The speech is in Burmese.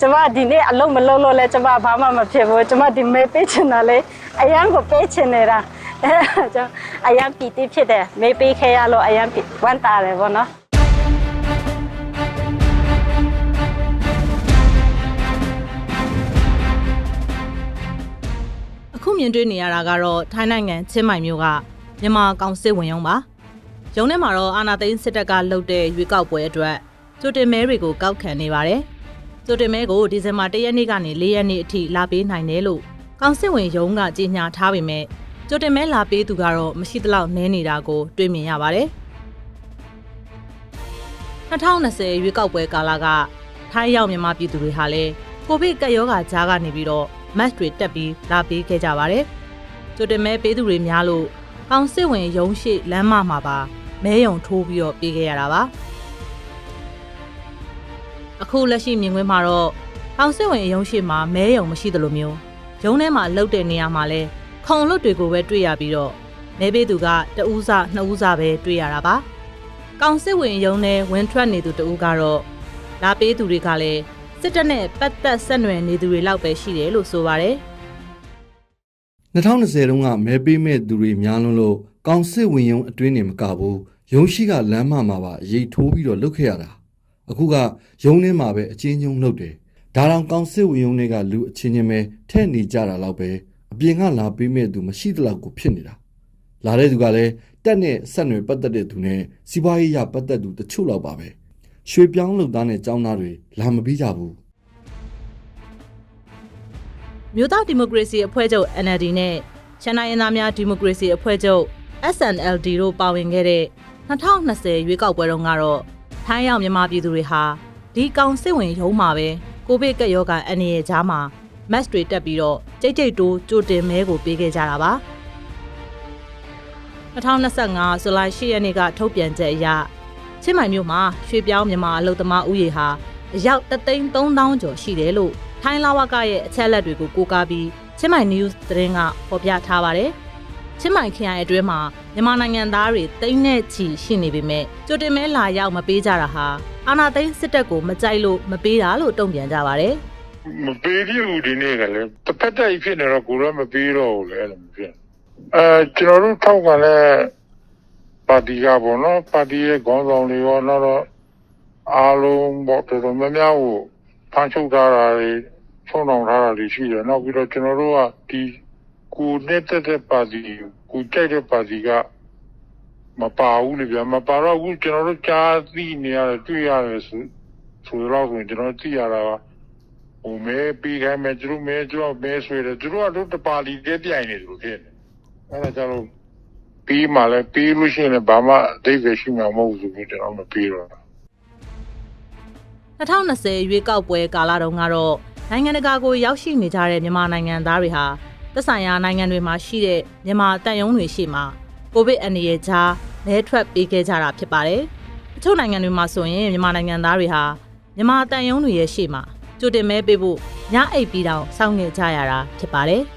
ကျမဒီနေ့အလုံးမလုံးလို့လဲကျမဘာမှမဖြစ်ဘူးကျမဒီမေးပေးချင်တာလေအရန်ကိုပေးချင်နေတာအဲဒါကြောင့်အရန်ပီတိဖြစ်တယ်မေးပေးခဲ့ရလို့အရန်ပီဝမ်းတာတယ်ဗောနော်အခုမြင်တွေ့နေရတာကတော့ထိုင်းနိုင်ငံချင်းမိုင်မြို့ကမြန်မာကောင်စစ်ဝင်ရုံးပါရုံးထဲမှာတော့အာနာသိန်းစစ်တပ်ကလှုပ်တဲ့ရွေးကောက်ပွဲအတွက်ကြိုတင်မဲတွေကိုကောက်ခံနေပါတယ် ကြိုတင်မဲကိုဒီဇင်ဘာ၁ရက်နေ့ကနေ၄ရက်နေ့အထိလာပေးနိုင်တယ်လို့ကောင်စစ်ဝင်ရုံးကကြေညာထားပေမဲ့ကြိုတင်မဲလာပေးသူကတော့မရှိသလောက်နည်းနေတာကိုတွေ့မြင်ရပါတယ်2020ရွေးကောက်ပွဲကာလကထိုင်းရောက်မြန်မာပြည်သူတွေဟာလည်းကိုဗစ်ကပ်ရောဂါကြားကနေပြီးတော့ match တွေတက်ပြီးလာပေးခဲ့ကြပါတယ်။ကြိုတင်မဲပေးသူတွေများလို့ကောင်စစ်ဝင်ရုံးရှိလမ်းမမှာပါမဲယုံထိုးပြီးတော့ပေးခဲ့ရတာပါ။ အခုလက်ရှိမြင်ကွင်းမှာတော့ကောင်စစ်ဝင်ရုံးရှိမှာမဲယုံမရှိသလိုမျိုးရုံးထဲမှာလှုပ်တဲ့နေရာမှာလဲခုံလွတ်တွေကိုပဲတွေ့ရပြီးတော့မဲပေးသူကတဦးစနှစ်ဦးစပဲတွေ့ရတာပါ။ကောင်စစ်ဝင်ရုံးနဲ့ဝင်ထွက်နေသူတဦးကတော့လာပေးသူတွေကလည်းစစ်တပ်နဲ့ပတ်သက်ဆက်နွယ်နေသူတွေလောက်ပဲရှိတယ်လို့ဆိုပါတယ်2020တုန်းကမဲပေးမဲ့သူတွေများလွန်းလို့ကောင်စစ်ဝင်ရုံအတွင်းနေမကဘူးရုံရှိကလမ်းမမှာပါရိတ်ထိုးပြီးတော့လုတ်ခဲ့ရတာ အခုကရုံထဲမှာပဲအချင်းချင်းလှုပ်တယ်ဒါတောင်ကောင်စစ်ဝင်ရုံတွေကလူအချင်းချင်းပဲထဲ့နေကြတာတော့ပဲအပြင်ကလာပေးမဲ့သူမရှိသလောက်ကိုဖြစ်နေတာလာတဲ့သူကလည်းတက်နဲ့ဆက်နွယ်ပတ်သက်တဲ့သူနဲ့စီးပွားရေးရပတ်သက်သူတချို့လောက်ပါပဲရွှေပြောင်းလုပ်သားနဲ့ចောင်းသားတွေလာမပြီးကြဘူးမြို့သားဒီမိုကရေစီအဖွဲ့ချုပ် NLD နဲ့ရှမ်းတိုင်းရင်းသားများဒီမိုကရေစီအဖွဲ့ချုပ် SNLD တို့ပါဝင်ခဲ့တဲ့2020ရွေးကောက်ပွဲတုန်းကတော့ ထိုင်းရောက်မြန်မာပြည်သူတွေဟာဒီကောင်စစ်ဝင်ရုံးမှာပဲကိုဗစ်ကပ်ရောဂါအန္တရာယ်ကြားမှာ match တွေတက်ပြီးတော့ကြိတ်ကြိတ်တိုးကြိုတင်မဲကိုပေးခဲ့ကြတာပါ2025ဇူလိုင်10ရက်နေ့ကထုတ်ပြန်ချက်အရချင်းမိုင်မြို့မှာရွှေပြောင်းမြန်မာအလုပ်သမားဦးရေဟာအယောက်33000ကျော်ရှိတယ်လို့ထိုင်းလာဝကရဲ့အချက်အလက်တွေကိုကိုးကားပြီးချင်းမိုင် news သတင်းကဖော်ပြထားပါတယ်။ချင်းမိုင်ခရိုင်အတွင်းမှာ မြန်မာနိုင်ငံသားတွေတိမ့်နဲ့ချီရှိနေပေမဲ့ကြိုတင်မဲလာရောက်မပေးကြတာဟာအာဏာသိမ်းစစ်တပ်ကိုမကြိုက်လို့မပေးတာလို့တုံ့ပြန်ကြပါတယ်မပေးပြဘူးဒီနေ့ကလည်းတစ်ဖက်တိုက်ဖြစ်နေတော့ကိုတော့မပေးတော့ဘူးလေအဲ့လိုမဖြစ်အဲကျွန်တော်တို့ထောက်ကလည်းပါတီကပေါ့နော်ပါတီရဲ့ခေါင်းဆောင်တွေရောနောက်တော့အားလုံးပေါ့တော်တော်များများကိုဖမ်းချုပ်ထားတာတွေချုံအောင်ထားတာတွေရှိတယ်နောက်ပြီးတော့ကျွန်တော်တို့ကဒီကိုနဲ့တက်တဲ့ပါတီကို ကြိုက်တဲ့ပါတီကမပါဘူးလေဗျာမပါတော့ဘူးကျွန်တော်တို့ကြားသိနေရတယ်တွေ့ရတယ်ဆိုဆိုတော့ဆိုရင်ကျွန်တော်သိရတာကဟိုမဲပြီးခိုင်းမယ်သူတို့မဲကျွန်တော်မဲဆွေတယ်သူတို့ကတို့တပါလီတဲပြိုင်နေတယ်လို့ဖြစ်နေအဲ့ဒါကြောင့်လို့ပြီးမှလည်းပြီးလို့ရှိရင်လည်းဘာမှအသေးပဲရှိမှာမဟုတ်ဘူးဆိုပြီးကျွန်တော်မပြီးတော့။2020ရွေးကောက်ပွဲကာလတုန်းကတော့နိုင်ငံတကာကိုရောက်ရှိနေကြတဲ့မြန်မာနိုင်ငံသားတွေဟာ သက်ဆိုင်ရာနိုင်ငံတွေမှာရှိတဲ့မြန်မာတပ်ယုံတွေရှိမှာကိုဗစ်အန္တရာယ်ကြားလဲထွက်ပေးခဲ့ကြတာဖြစ်ပါတယ်။အချို့နိုင်ငံတွေမှာဆိုရင်မြန်မာနိုင်ငံသားတွေဟာမြန်မာတပ်ယုံတွေရဲ့ရှေ့မှာကြိုတင်မဲပေးဖို့ညအိပ်ပြီးတောင်စောင့်နေကြရတာဖြစ်ပါတယ်။